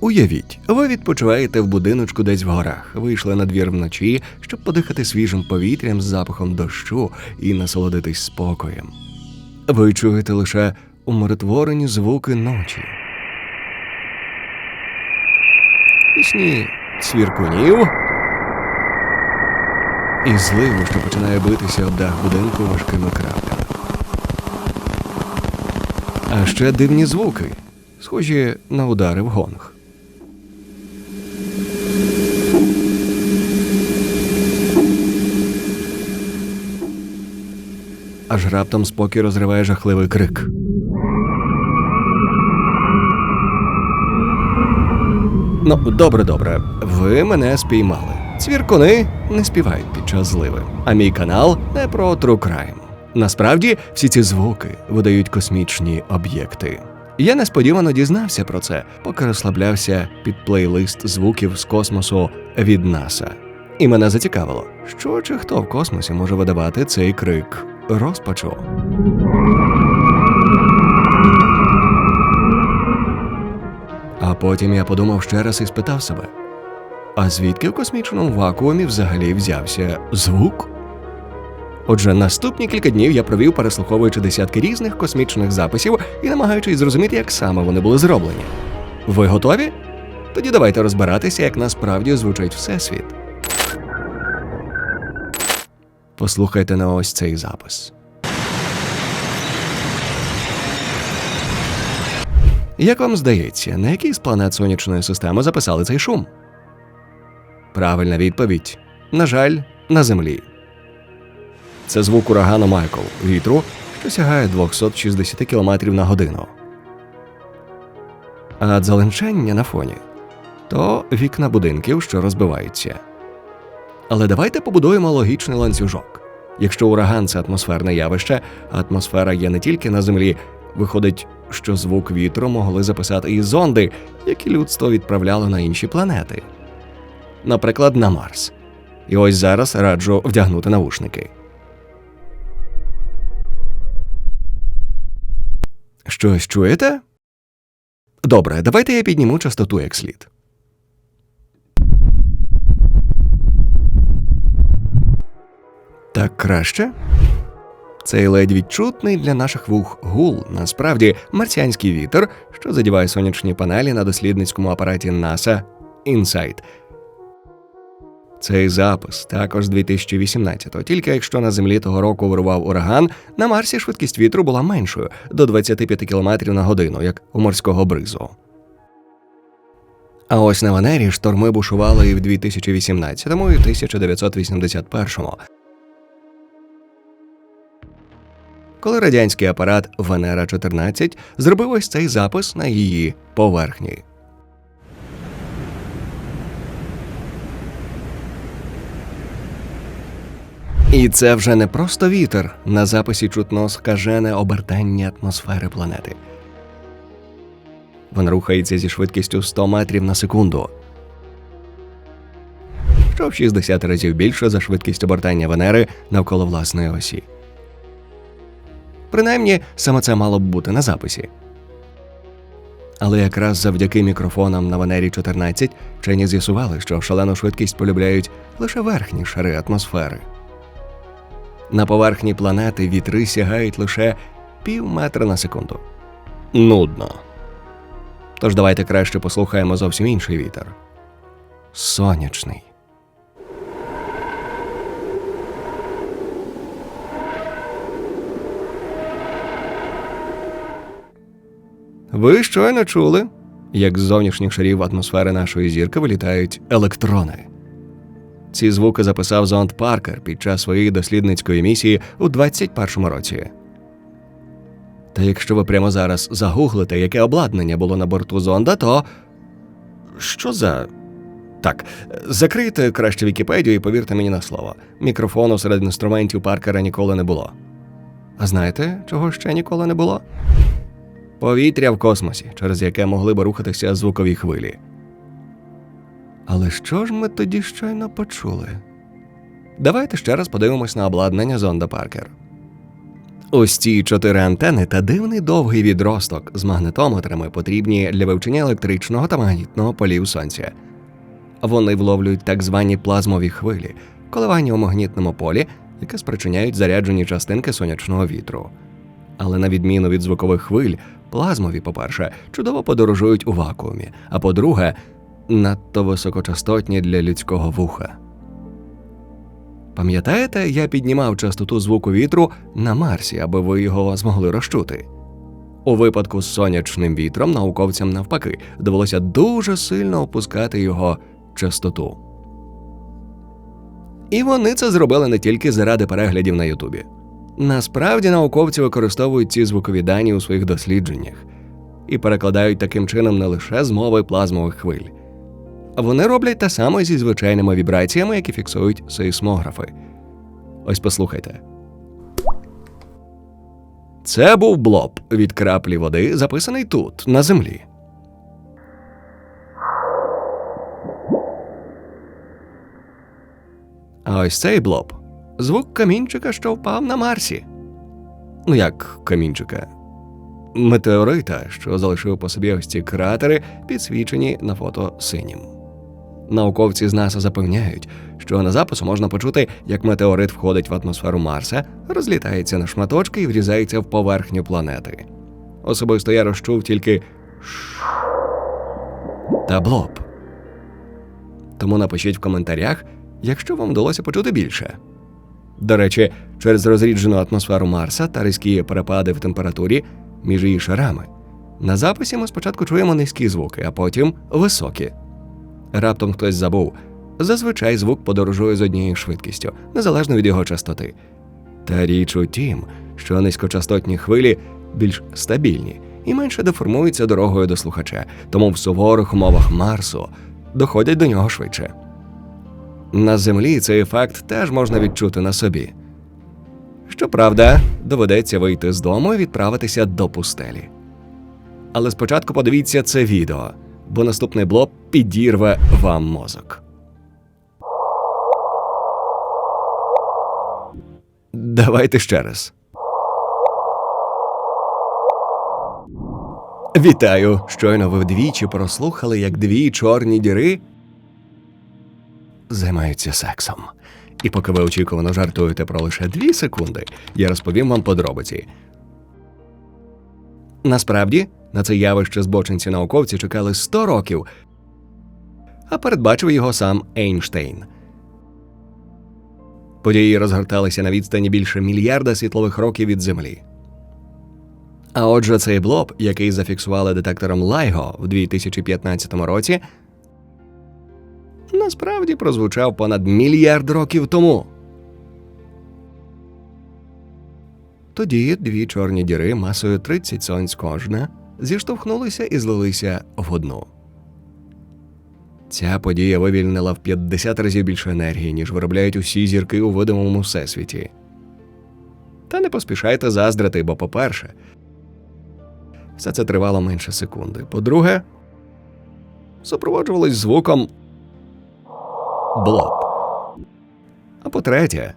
Уявіть, ви відпочиваєте в будиночку десь в горах, вийшли на двір вночі, щоб подихати свіжим повітрям з запахом дощу і насолодитись спокоєм. Ви чуєте лише умиротворені звуки ночі. Пісні свіркунів і зливу, що починає битися об дах будинку важкими краплями. А ще дивні звуки, схожі на удари в гонг. Аж раптом спокій розриває жахливий крик. Ну, добре, добре. Ви мене спіймали. Цвіркуни не співають під час зливи. А мій канал не про True Crime. Насправді, всі ці звуки видають космічні об'єкти. Я несподівано дізнався про це, поки розслаблявся під плейлист звуків з космосу від НАСА. І мене зацікавило, що чи хто в космосі може видавати цей крик розпачу. А потім я подумав ще раз і спитав себе: а звідки в космічному вакуумі взагалі взявся звук? Отже, наступні кілька днів я провів, переслуховуючи десятки різних космічних записів і намагаючись зрозуміти, як саме вони були зроблені. Ви готові? Тоді давайте розбиратися, як насправді звучить Всесвіт. Послухайте на ось цей запис. Як вам здається, на якій з планет сонячної системи записали цей шум? Правильна відповідь. На жаль, на землі. Це звук урагану Майкл, вітру, що сягає 260 км на годину. А дзеленчання на фоні то вікна будинків, що розбиваються. Але давайте побудуємо логічний ланцюжок. Якщо ураган це атмосферне явище, а атмосфера є не тільки на землі, виходить, що звук вітру могли записати і зонди, які людство відправляло на інші планети. Наприклад, на Марс. І ось зараз раджу вдягнути навушники. Щось чуєте? Добре, давайте я підніму частоту як слід. Так краще? Цей ледь відчутний для наших вух гул, насправді марсіанський вітер, що задіває сонячні панелі на дослідницькому апараті NASA Insight. Цей запис також з 2018-го. Тільки якщо на землі того року вирував ураган, на Марсі швидкість вітру була меншою до 25 км на годину, як у морського бризу. А ось на Венері шторми бушували і в 2018-му, і 1981-му. Коли радянський апарат Венера 14 зробив ось цей запис на її поверхні. І це вже не просто вітер. На записі чутно скажене обертання атмосфери планети. Він рухається зі швидкістю 100 метрів на секунду, що в 60 разів більше за швидкість обертання Венери навколо власної осі. Принаймні, саме це мало б бути на записі. Але якраз завдяки мікрофонам на Венері 14 вчені з'ясували, що шалену швидкість полюбляють лише верхні шари атмосфери. На поверхні планети вітри сягають лише пів метра на секунду. Нудно. Тож давайте краще послухаємо зовсім інший вітер. Сонячний. Ви щойно чули, як з зовнішніх шарів атмосфери нашої зірки вилітають електрони. Ці звуки записав зонд Паркер під час своєї дослідницької місії у 21-му році. Та якщо ви прямо зараз загуглите, яке обладнання було на борту зонда, то. Що за. Так, закрийте краще Вікіпедію і повірте мені на слово. Мікрофону серед інструментів Паркера ніколи не було. А знаєте, чого ще ніколи не було? Повітря в космосі, через яке могли би рухатися звукові хвилі. Але що ж ми тоді щойно почули? Давайте ще раз подивимось на обладнання зонда Паркер. Ось ці чотири антени та дивний довгий відросток з магнетометрами потрібні для вивчення електричного та магнітного полів сонця. Вони вловлюють так звані плазмові хвилі, коливання у магнітному полі, яке спричиняють заряджені частинки сонячного вітру. Але на відміну від звукових хвиль, плазмові, по-перше, чудово подорожують у вакуумі, а по-друге, надто високочастотні для людського вуха. Пам'ятаєте, я піднімав частоту звуку вітру на Марсі, аби ви його змогли розчути. У випадку з сонячним вітром науковцям навпаки довелося дуже сильно опускати його частоту. І вони це зробили не тільки заради переглядів на Ютубі. Насправді науковці використовують ці звукові дані у своїх дослідженнях і перекладають таким чином не лише з мови плазмових хвиль. Вони роблять те саме зі звичайними вібраціями, які фіксують сейсмографи. Ось послухайте. Це був блоб від краплі води, записаний тут, на землі. А ось цей блоб звук камінчика, що впав на Марсі. Ну як камінчика? Метеорита, що залишив по собі ось ці кратери, підсвічені на фото синім. Науковці з НАСА запевняють, що на запису можна почути, як метеорит входить в атмосферу Марса, розлітається на шматочки і врізається в поверхню планети. Особисто я розчув тільки та блоб. Тому напишіть в коментарях, якщо вам вдалося почути більше. До речі, через розріджену атмосферу Марса та різкі перепади в температурі між її шарами. На записі ми спочатку чуємо низькі звуки, а потім високі. Раптом хтось забув. Зазвичай звук подорожує з однією швидкістю, незалежно від його частоти. Та річ у тім, що низькочастотні хвилі більш стабільні і менше деформуються дорогою до слухача, тому в суворих умовах Марсу доходять до нього швидше. На землі цей факт теж можна відчути на собі. Щоправда, доведеться вийти з дому і відправитися до пустелі. Але спочатку подивіться це відео, бо наступний блок підірве вам мозок. Давайте ще раз. Вітаю! Щойно ви вдвічі прослухали, як дві чорні діри займаються сексом. І поки ви очікувано жартуєте про лише дві секунди, я розповім вам подробиці. Насправді, на це явище збочинці науковці чекали 100 років, а передбачив його сам Ейнштейн. Події розгорталися на відстані більше мільярда світлових років від Землі. А отже, цей блоб, який зафіксували детектором LIGO в 2015 році, насправді прозвучав понад мільярд років тому. Тоді дві чорні діри масою 30 сонць кожна зіштовхнулися і злилися в одну. Ця подія вивільнила в 50 разів більше енергії, ніж виробляють усі зірки у видимому всесвіті. Та не поспішайте заздрити, бо, по-перше, все це тривало менше секунди. По-друге, супроводжувалось звуком блоб. А по-третє,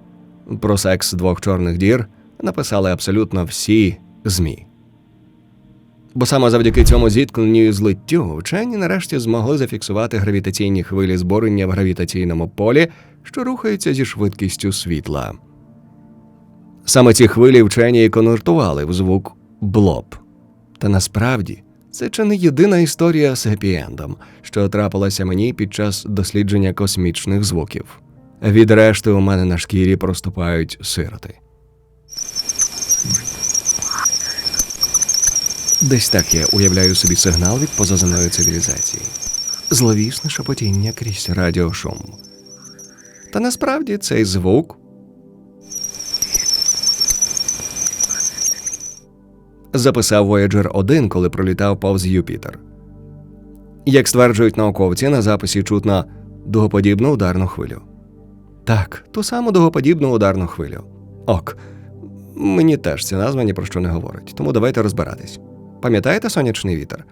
про секс двох чорних дір написали абсолютно всі ЗМІ. Бо саме завдяки цьому зіткненню злиттю вчені нарешті змогли зафіксувати гравітаційні хвилі збурення в гравітаційному полі, що рухаються зі швидкістю світла. Саме ці хвилі вчені і конвертували в звук блоб. Та насправді це чи не єдина історія з гепі-ендом, що трапилася мені під час дослідження космічних звуків. Від решти у мене на шкірі проступають сироти. Десь так я уявляю собі сигнал від позаземної цивілізації. Зловісне шепотіння крізь радіошум. Та насправді цей звук записав Voyager 1, коли пролітав повз Юпітер. Як стверджують науковці, на записі чутно дугоподібну ударну хвилю. Так, ту саму дугоподібну ударну хвилю. Ок, мені теж ця назва ні про що не говорить, тому давайте розбиратись. Пам'ятаєте сонячний вітер?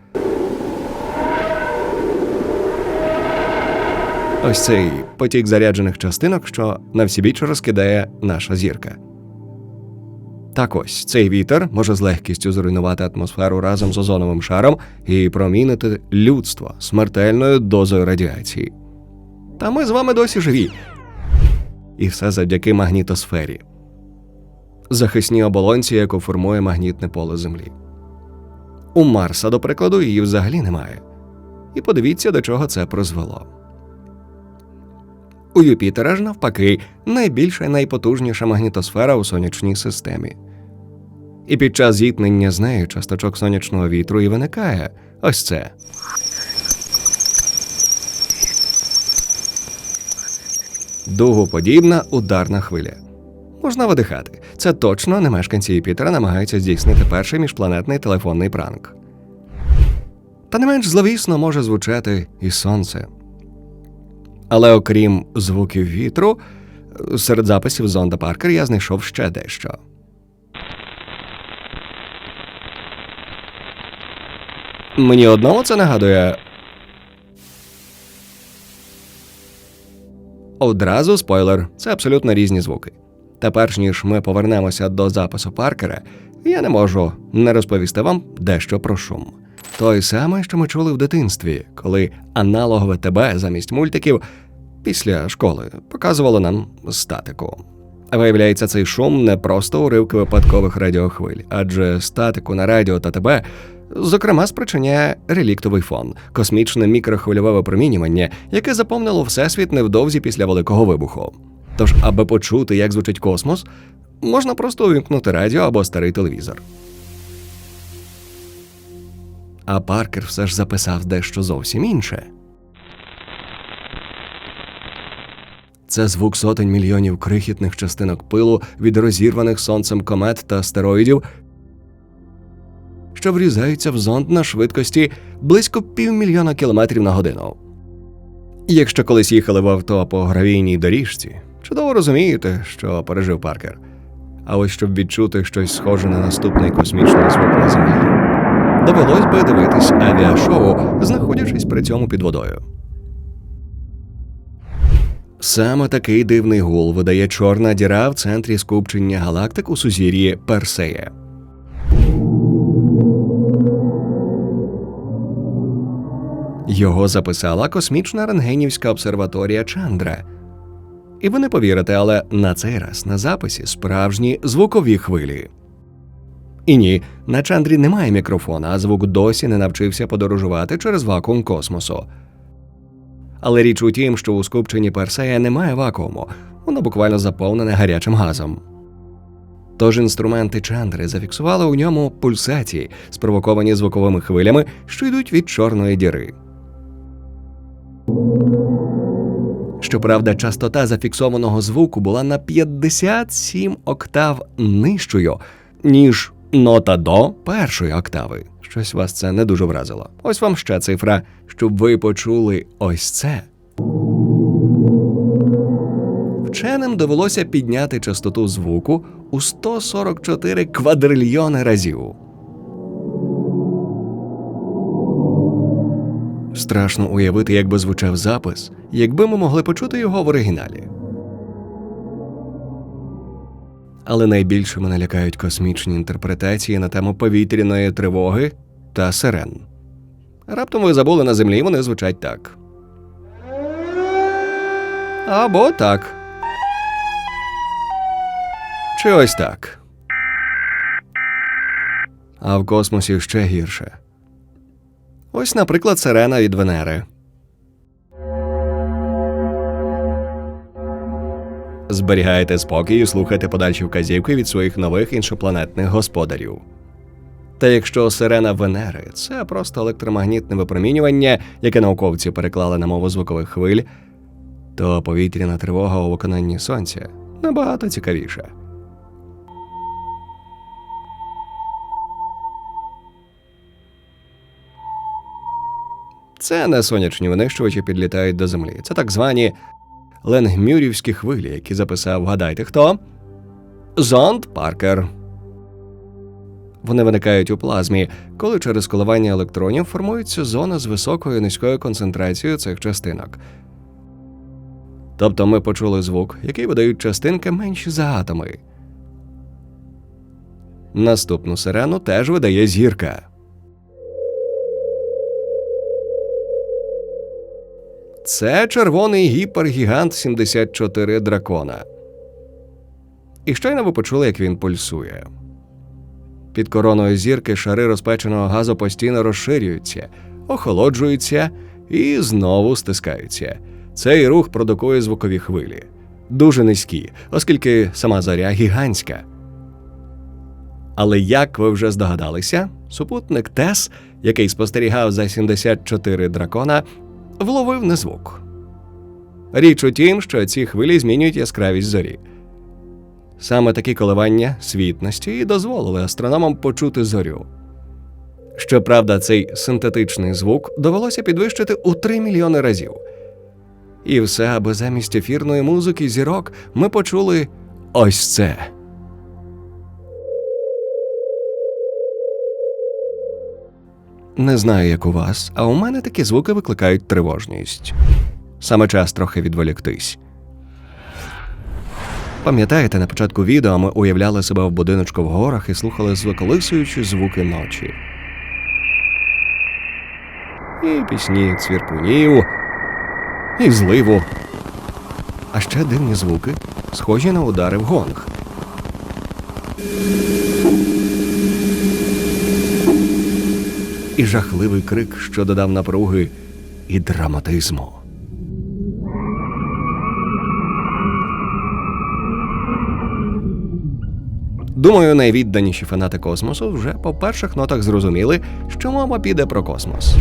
Ось цей потік заряджених частинок, що на всі біч розкидає наша зірка. Так ось цей вітер може з легкістю зруйнувати атмосферу разом з озоновим шаром і промінити людство смертельною дозою радіації. Та ми з вами досі живі. І все завдяки магнітосфері, захисній оболонці, яку формує магнітне поле Землі. У Марса, до прикладу, її взагалі немає. І подивіться, до чого це призвело. У Юпітера ж навпаки найбільша і найпотужніша магнітосфера у сонячній системі. І під час зіткнення з нею часточок сонячного вітру і виникає ось це. Дугоподібна ударна хвиля. Можна видихати. Це точно не мешканці Юпітера намагаються здійснити перший міжпланетний телефонний пранк. Та не менш зловісно може звучати і сонце. Але окрім звуків вітру, серед записів зонда Паркер я знайшов ще дещо. Мені одному це нагадує. Одразу спойлер, це абсолютно різні звуки. Та перш ніж ми повернемося до запису Паркера, я не можу не розповісти вам дещо про шум. Той самий, що ми чули в дитинстві, коли аналогове ТБ замість мультиків після школи показувало нам статику. Виявляється, цей шум не просто уривки випадкових радіохвиль, адже статику на радіо та ТБ, зокрема, спричиняє реліктовий фон, космічне мікрохвильове випромінювання, яке заповнило всесвіт невдовзі після великого вибуху. Тож, аби почути, як звучить космос, можна просто увімкнути радіо або старий телевізор. А Паркер все ж записав дещо зовсім інше. Це звук сотень мільйонів крихітних частинок пилу від розірваних сонцем комет та астероїдів, що врізаються в зонд на швидкості близько півмільйона кілометрів на годину. Якщо колись їхали в авто по гравійній доріжці, чудово розумієте, що пережив Паркер. А ось щоб відчути щось схоже на наступний космічний звук на землі, довелось би дивитись авіашоу, знаходячись при цьому під водою. Саме такий дивний гул видає чорна діра в центрі скупчення галактик у сузір'ї Персея. Його записала космічна рентгенівська обсерваторія Чандра. І ви не повірите, але на цей раз на записі справжні звукові хвилі. І ні, на Чандрі немає мікрофона, а звук досі не навчився подорожувати через вакуум космосу. Але річ у тім, що у скупченні Персея немає вакууму, воно буквально заповнене гарячим газом. Тож інструменти Чандри зафіксували у ньому пульсації, спровоковані звуковими хвилями, що йдуть від чорної діри. Щоправда, частота зафіксованого звуку була на 57 октав нижчою, ніж нота до першої октави. Щось вас це не дуже вразило. Ось вам ще цифра, щоб ви почули ось це. Вченим довелося підняти частоту звуку у 144 квадрильйони разів. Страшно уявити, як би звучав запис, якби ми могли почути його в оригіналі. Але найбільше мене лякають космічні інтерпретації на тему повітряної тривоги та сирен. Раптом ви забули на землі, вони звучать так. Або так. Чи ось так. А в космосі ще гірше. Ось, наприклад, сирена від Венери. Зберігайте спокій і слухайте подальші вказівки від своїх нових іншопланетних господарів. Та якщо сирена Венери це просто електромагнітне випромінювання, яке науковці переклали на мову звукових хвиль, то повітряна тривога у виконанні сонця набагато цікавіша. Це не сонячні винищувачі підлітають до землі. Це так звані ленгмюрівські хвилі, які записав, вгадайте хто? Зонд Паркер. Вони виникають у плазмі, коли через коливання електронів формується зона з високою і низькою концентрацією цих частинок. Тобто ми почули звук, який видають частинки менші за атоми. Наступну сирену теж видає зірка. Це червоний гіпергігант 74 дракона. І щойно ви почули, як він пульсує. Під короною зірки шари розпеченого газу постійно розширюються, охолоджуються і знову стискаються. Цей рух продукує звукові хвилі, дуже низькі, оскільки сама зоря гігантська. Але як ви вже здогадалися, супутник Тес, який спостерігав за 74 дракона, вловив не звук. Річ у тім, що ці хвилі змінюють яскравість зорі. Саме такі коливання світності і дозволили астрономам почути зорю. Щоправда, цей синтетичний звук довелося підвищити у 3 мільйони разів. І все, аби замість ефірної музики зірок ми почули ось це. Не знаю, як у вас, а у мене такі звуки викликають тривожність. Саме час трохи відволіктись. Пам'ятаєте, на початку відео ми уявляли себе в будиночку в горах і слухали звуколисуючі звуки ночі. І пісні цвіркунів, і зливу. А ще дивні звуки, схожі на удари в гонг. І жахливий крик, що додав напруги і драматизму. Думаю, найвідданіші фанати космосу вже по перших нотах зрозуміли, що мова піде про космос.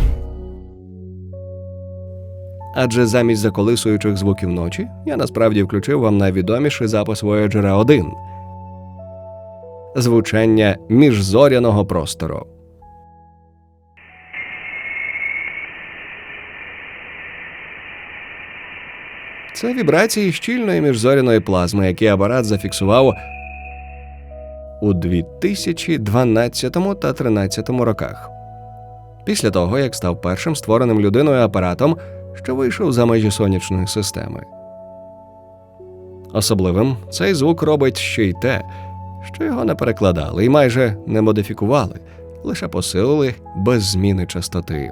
Адже замість заколисуючих звуків ночі я насправді включив вам найвідоміший запис Voyager 1 звучання міжзоряного простору. Це вібрації щільної міжзоряної плазми, які апарат зафіксував у 2012 та 2013 роках. Після того, як став першим створеним людиною апаратом, що вийшов за межі сонячної системи. Особливим цей звук робить ще й те, що його не перекладали і майже не модифікували, лише посилили без зміни частоти.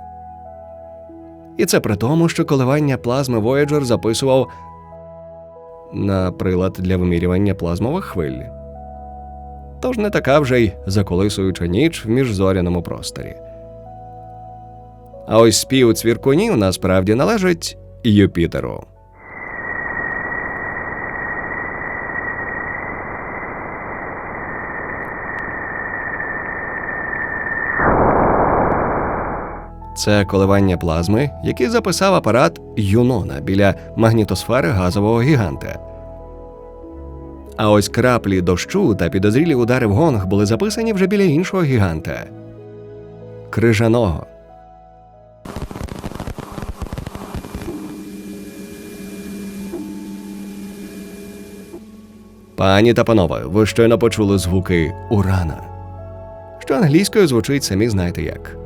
І це при тому, що коливання плазми Voyager записував на прилад для вимірювання плазмових хвиль. Тож не така вже й заколисуюча ніч в міжзоряному просторі. А ось спів цвіркунів насправді належить Юпітеру. Це коливання плазми, які записав апарат Юнона біля магнітосфери газового гіганта. А ось краплі дощу та підозрілі удари в гонг були записані вже біля іншого гіганта крижаного. Пані та панове, ви щойно почули звуки Урана, що англійською звучить самі знаєте як.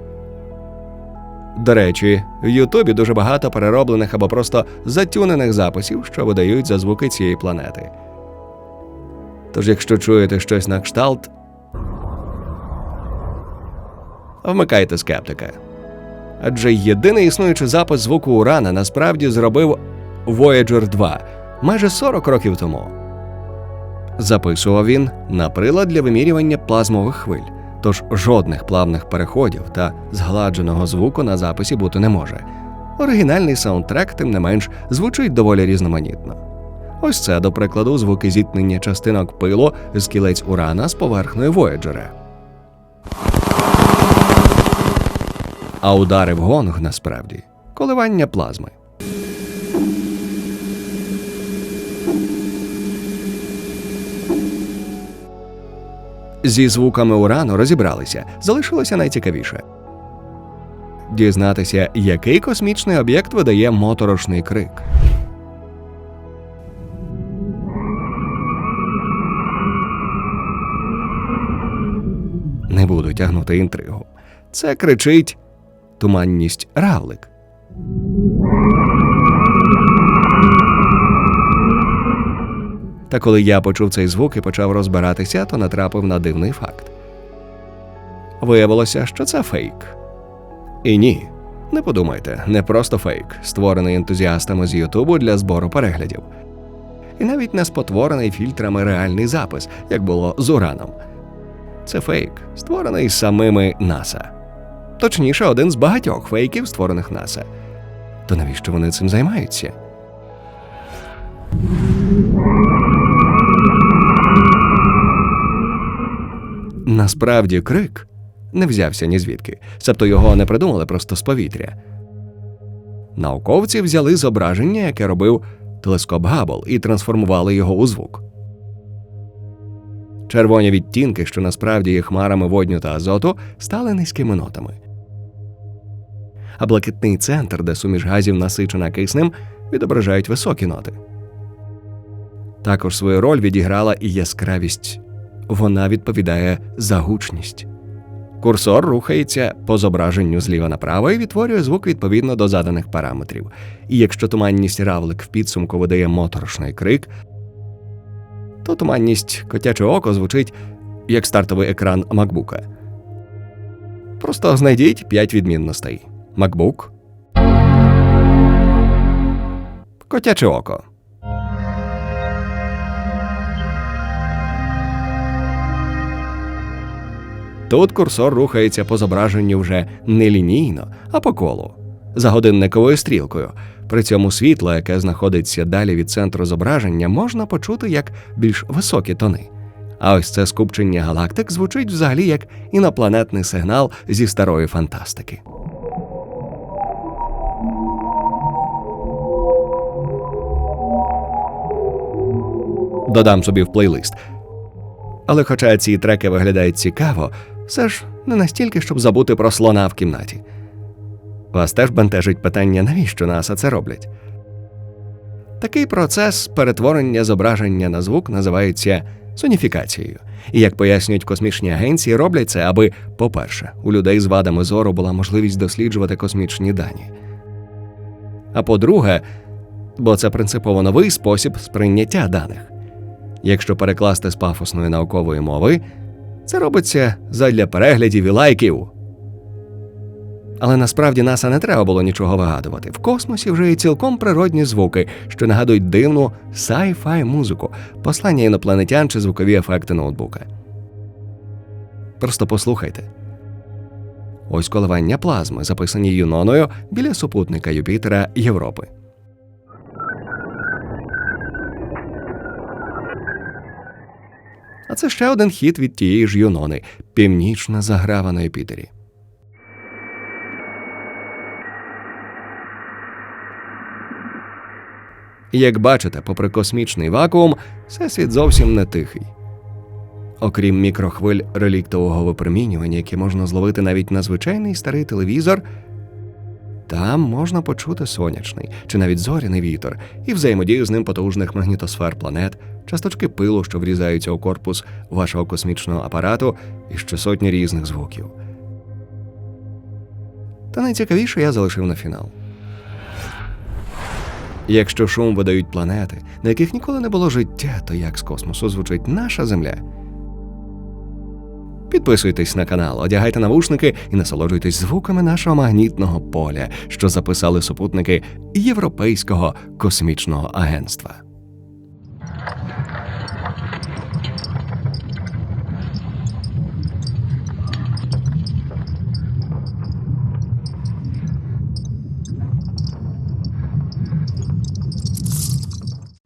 До речі, в Ютубі дуже багато перероблених або просто затюнених записів, що видають за звуки цієї планети. Тож, якщо чуєте щось на кшталт, вмикайте скептика. Адже єдиний існуючий запис звуку Урана насправді зробив Voyager 2 майже 40 років тому. Записував він на прилад для вимірювання плазмових хвиль, тож жодних плавних переходів та згладженого звуку на записі бути не може. Оригінальний саундтрек, тим не менш, звучить доволі різноманітно. Ось це, до прикладу, звуки зіткнення частинок пилу з кілець урана з поверхнею Вояджера. А удари в гонг насправді коливання плазми. Зі звуками урану розібралися, залишилося найцікавіше. Дізнатися, який космічний об'єкт видає моторошний крик. Не буду тягнути інтригу. Це кричить туманність равлик. Та коли я почув цей звук і почав розбиратися, то натрапив на дивний факт. Виявилося, що це фейк. І ні, не подумайте, не просто фейк, створений ентузіастами з Ютубу для збору переглядів. І навіть не спотворений фільтрами реальний запис, як було з Ураном. Це фейк, створений самими НАСА. Точніше, один з багатьох фейків, створених НАСА. То навіщо вони цим займаються? Насправді крик не взявся ні звідки, себто його не придумали просто з повітря. Науковці взяли зображення, яке робив телескоп Габл, і трансформували його у звук. Червоні відтінки, що насправді є хмарами водню та азоту, стали низькими нотами. А блакитний центр, де суміш газів насичена киснем, відображають високі ноти. Також свою роль відіграла і яскравість вона відповідає за гучність. Курсор рухається по зображенню зліва направо і відтворює звук відповідно до заданих параметрів. І якщо туманність равлик в підсумку видає моторошний крик, то туманність котяче око звучить як стартовий екран макбука. Просто знайдіть 5 відмінностей: MacBook, котяче око. Тут курсор рухається по зображенню вже не лінійно, а по колу, за годинниковою стрілкою. При цьому світло, яке знаходиться далі від центру зображення, можна почути як більш високі тони. А ось це скупчення галактик звучить взагалі як інопланетний сигнал зі старої фантастики. Додам собі в плейлист. Але хоча ці треки виглядають цікаво, все ж не настільки, щоб забути про слона в кімнаті. Вас теж бентежить питання, навіщо НАСА це роблять? Такий процес перетворення зображення на звук називається соніфікацією. І як пояснюють космічні агенції, роблять це, аби, по-перше, у людей з вадами зору була можливість досліджувати космічні дані. А по-друге, бо це принципово новий спосіб сприйняття даних. Якщо перекласти з пафосної наукової мови, це робиться задля переглядів і лайків. Але насправді НАСА не треба було нічого вигадувати. В космосі вже є цілком природні звуки, що нагадують дивну sci-fi музику, послання інопланетян чи звукові ефекти ноутбука. Просто послухайте. Ось коливання плазми, записані Юноною біля супутника Юпітера Європи. А це ще один хід від тієї ж Юнони північна заграва на Юпітері. Як бачите, попри космічний вакуум, всесвіт зовсім не тихий. Окрім мікрохвиль реліктового випромінювання, яке можна зловити навіть на звичайний старий телевізор, там можна почути сонячний чи навіть зоряний вітер і взаємодію з ним потужних магнітосфер планет, часточки пилу, що врізаються у корпус вашого космічного апарату, і ще сотні різних звуків. Та найцікавіше я залишив на фінал. Якщо шум видають планети, на яких ніколи не було життя, то як з космосу звучить наша Земля? Підписуйтесь на канал, одягайте навушники і насолоджуйтесь звуками нашого магнітного поля, що записали супутники Європейського космічного агентства.